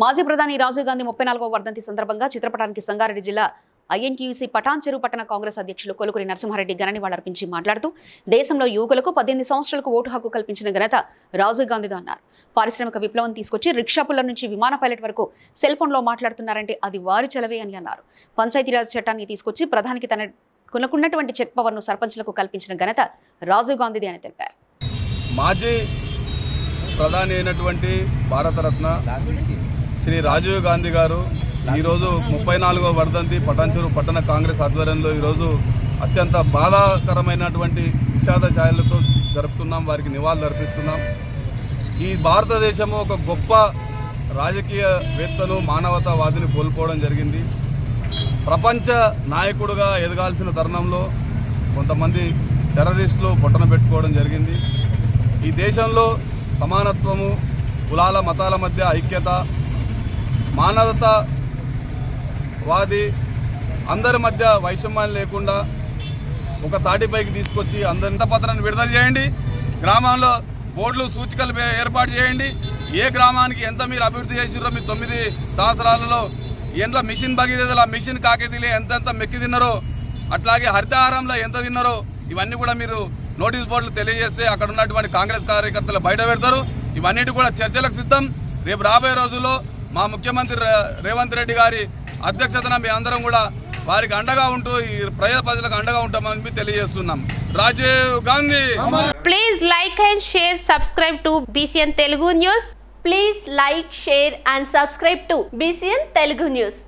మాజీ ప్రధాని రాజీవ్ గాంధీ ముప్పై నాలుగో వర్ధంతి సందర్భంగా చిత్రపటానికి సంగారెడ్డి జిల్లా ఐఎన్టీయూసీ పటాన్చెరు పట్టణ కాంగ్రెస్ అధ్యక్షులు కొలుకురి నరసింహారెడ్డి ఘననివాళులర్పించి మాట్లాడుతూ దేశంలో యువకులకు పద్దెనిమిది సంవత్సరాలకు ఓటు హక్కు కల్పించిన ఘనత రాజీవ్ గాంధీదో అన్నారు. పారిశ్రామిక విప్లవం తీసుకొచ్చి రిక్షా పుల్ల నుంచి విమాన పైలట్ వరకు సెల్ ఫోన్లో మాట్లాడుతున్నారంటే అది వారి చలవే అని అన్నారు. పంచాయతీరాజ్ చట్టాన్ని తీసుకొచ్చి ప్రధానికి తన కొనుక్కున్నటువంటి చెక్ పవర్ను సర్పంచ్లకు కల్పించిన ఘనత రాజీవ్ గాంధీది అని తెలిపారు. మాజీ ప్రధాని అయినటువంటి భారతరత్న శ్రీ రాజీవ్ గాంధీ గారు ఈరోజు ముప్పై నాలుగో వర్ధంతి పటాన్చూరు పట్టణ కాంగ్రెస్ ఆధ్వర్యంలో ఈరోజు అత్యంత బాధాకరమైనటువంటి విషాద ఛాయలతో జరుపుతున్నాం వారికి నివాళులు అర్పిస్తున్నాం. ఈ భారతదేశము ఒక గొప్ప రాజకీయవేత్తను మానవతావాదిని కోల్పోవడం జరిగింది. ప్రపంచ నాయకుడుగా ఎదగాల్సిన తరుణంలో కొంతమంది టెర్రరిస్టులు పొట్టన పెట్టుకోవడం జరిగింది. ఈ దేశంలో సమానత్వము కులాల మతాల మధ్య ఐక్యత మానవతావాది అందరి మధ్య వైషమ్యాలు లేకుండా ఒక తాటిపైకి తీసుకొచ్చి అందరింత పత్రాన్ని విడుదల చేయండి. గ్రామంలో బోర్డులు సూచికలు ఏర్పాటు చేయండి. ఏ గ్రామానికి ఎంత మీరు అభివృద్ధి చేసిరో మీ తొమ్మిది సంవత్సరాలలో ఎంట్లో మిషన్ భగీరథల మిషన్ కాకేతీలు ఎంతెంత మెక్కి తిన్నారో అట్లాగే హరితహారంలో ఎంత తిన్నారో ఇవన్నీ కూడా మీరు నోటీస్ బోర్డులు తెలియజేస్తే అక్కడ ఉన్నటువంటి కాంగ్రెస్ కార్యకర్తలు బయట పెడతారు. ఇవన్నిటి కూడా చర్చలకు సిద్ధం. రేపు రాబోయే రోజుల్లో మా ముఖ్యమంత్రి రేవంత్ రెడ్డి గారి అధ్యక్షతన మీ అందరం కూడా వారికి అండగా ఉంటూ ఈ ప్రజల ప్రజలకు అండగా ఉంటామని తెలియజేస్తున్నాం. Rajiv Gandhi! Please like and share subscribe to BCN Telugu news please like share and subscribe to BCN Telugu news